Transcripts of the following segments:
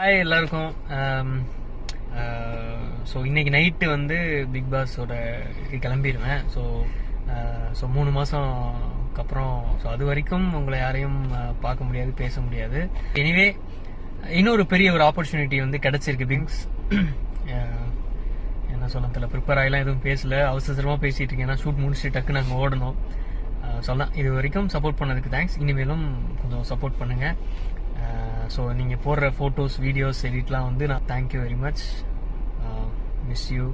Hi எல்லாருக்கும். Um, uh, so இன்னைக்கு night வந்து பிக் பாஸோட கிளம்பிடுவேன் ஸோ ஸோ uh, மூணு மாதம்க்கு அப்புறம் ஸோ அது வரைக்கும் உங்களை யாரையும் uh, பார்க்க முடியாது பேச முடியாது. எனிவே இன்னொரு பெரிய ஒரு ஆப்பர்ச்சுனிட்டி வந்து கிடைச்சிருக்கு பிங்ஸ் என்ன சொல்ல தெரியல. ப்ரிப்பேர் ஆகிலாம் எதுவும் பேசல. அவசரமாக பேசிட்டு இருக்கேன். ஏன்னா ஷூட் முடிச்சுட்டு டக்கு நாங்கள் ஓடணும். சொல்லலாம். இது வரைக்கும் சப்போர்ட் பண்ணதுக்கு தேங்க்ஸ் இனிமேலும் கொஞ்சம் சப்போர்ட் பண்ணுங்கள் ஸோ நீங்கள் போடுற ஃபோட்டோஸ் வீடியோஸ் எடிட்லாம் வந்து நான் thank you very much miss you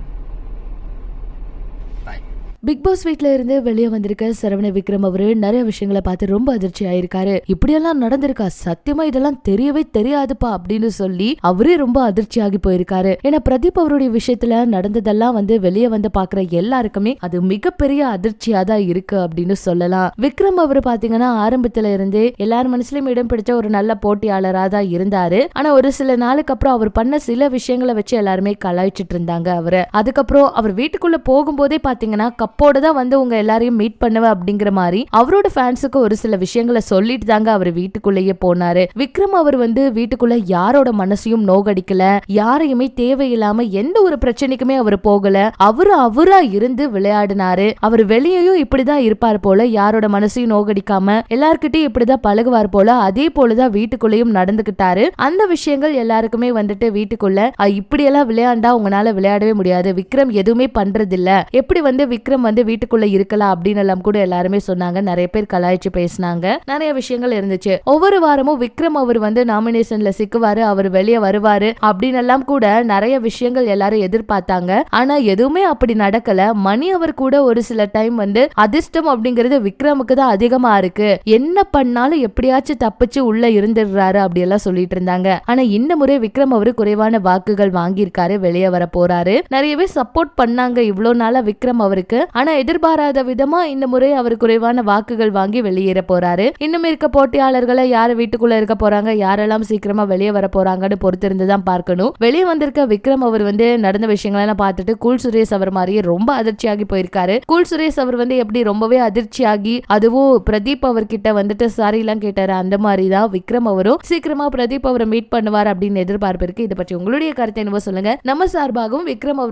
bye. Big boss வீட்ல இருந்து வெளியே வந்திருக்க சரவண விக்ரம் அவரு நிறைய விஷயங்களை பார்த்து ரொம்ப அதிர்ச்சி ஆயிருக்காரு. இப்படியெல்லாம் நடந்திருக்கா? சத்தியமா இதெல்லாம் தெரியவே தெரியாதுப்பா அப்படின்னு சொல்லி அவரே ரொம்ப அதிர்ச்சி ஆகி போயிருக்காரு. ஏன்னா பிரதீப் அவருடைய விஷயத்துல நடந்ததெல்லாம் வந்து வெளியே வந்து பாக்குற எல்லாருக்குமே அது மிகப்பெரிய அதிர்ச்சியா தான் இருக்கு அப்படின்னு சொல்லலாம். விக்ரம் அவர் பாத்தீங்கன்னா ஆரம்பத்துல இருந்தே எல்லார் மனசுலயும் இடம் பிடிச்ச ஒரு நல்ல போட்டியாளரா தான் இருந்தாரு. ஆனா ஒரு சில நாளுக்கு அப்புறம் அவர் பண்ண சில விஷயங்களை வச்சு எல்லாருமே கலாய்ச்சிட்டு இருந்தாங்க அவரை. அதுக்கப்புறம் அவர் வீட்டுக்குள்ள போகும்போதே பாத்தீங்கன்னா கப்போட தான் வந்து உங்க எல்லாரையும் மீட் பண்ணுவேன் அப்படிங்கிற மாதிரி அவரோட ஃபேன்ஸுக்கு ஒரு சில விஷயங்களை சொல்லிட்டு தாங்க அவர் வீட்டுக்குள்ளேயே போனாரு. விக்ரம் அவர் வந்து வீட்டுக்குள்ள யாரோட மனசையும் நோகடிக்கல. யாரையுமே தேவையில்லாம எந்த ஒரு பிரச்சனைக்குமே அவர் போகல. அவரு அவரா இருந்து விளையாடினாரு. அவர் வெளியேயும் இப்படிதான் இருப்பார் போல யாரோட மனசையும் நோகடிக்காம எல்லார்கிட்டயும் இப்படிதான் பழகுவார் போல அதே போலதான் வீட்டுக்குள்ளேயும் நடந்துகிட்டாரு. அந்த விஷயங்கள் எல்லாருக்குமே வந்துட்டு வீட்டுக்குள்ள இப்படி இப்படியெல்லாம் விளையாண்டா உங்களால விளையாடவே முடியாது. விக்ரம் எதுவுமே பண்றதில்ல. எப்படி வந்து விக்ரம் வந்து வீட்டுக்குள்ள இருக்கலாம் அப்படின்னு எல்லாம் கூட எல்லாருமே சொன்னாங்க. நிறைய பேர் கலாய்ச்சி பேசினாங்க. நிறைய விஷயங்கள் இருந்துச்சு. ஒவ்வொரு வாரமும் விக்ரம் அவர் வந்து நாமினேஷன்ல சிக்குவாரு அவர் வெளியே வருவாரு அப்படின்னு எல்லாம் கூட நிறைய விஷயங்கள் எல்லாரும் எதிர்பார்த்தாங்க. ஆனா எதுவுமே அப்படி நடக்கல. மணி அவர் கூட ஒரு சில டைம் வந்து அதிர்ஷ்டம் அப்படிங்கிறது விக்ரமுக்கு தான் அதிகமா இருக்கு. என்ன பண்ணாலும் எப்படியாச்சும் தப்பிச்சு உள்ள இருந்துடுறாரு அப்படி எல்லாம் சொல்லிட்டு இருந்தாங்க. ஆனா இந்த முறை விக்ரம் அவரு குறைவான வாக்குகள் வாங்கியிருக்காரு. வெளியே வர போறாரு நிறையவே சப்போர்ட் பண்ணாங்க. இவ்வளவு நாளா விக்ரம் அவருக்கு. ஆனா எதிர்பாராத விதமா இந்த முறை அவர் குறைவான வாக்குகள் வாங்கி வெளியேற போறாரு. இன்னும் இருக்க போட்டியாளர்களை யார் வீட்டுக்குள்ள இருக்க போறாங்க யாரெல்லாம் சீக்கிரமா வெளியே வர போறாங்கன்னு பொறுத்திருந்து தான் பார்க்கணும். வெளியே வந்திருக்க விக்ரம் அவர் வந்து நடந்த விஷயங்களெல்லாம் பார்த்துட்டு கூல் சுரேஷ் அவர் மாதிரியே ரொம்ப அதிர்ச்சியாகி போயிருக்காரு. கூல் சுரேஷ் அவர் வந்து எப்படி ரொம்பவே அதிர்ச்சியாகி அதுவும் பிரதீப் அவர்கிட்ட வந்துட்டு சாரி எல்லாம் கேட்டாரு. அந்த மாதிரி தான் விக்ரம் அவரும். சீக்கிரமா பிரதீப் அவரை மீட் பண்ணுவார் அப்படின்னு எதிர்பார்ப்பு இருக்கு. இதை பற்றி உங்களுடைய கருத்தை என்னவோ சொல்லுங்க. நம்ம சார்பாகவும் விக்ரம் அவர்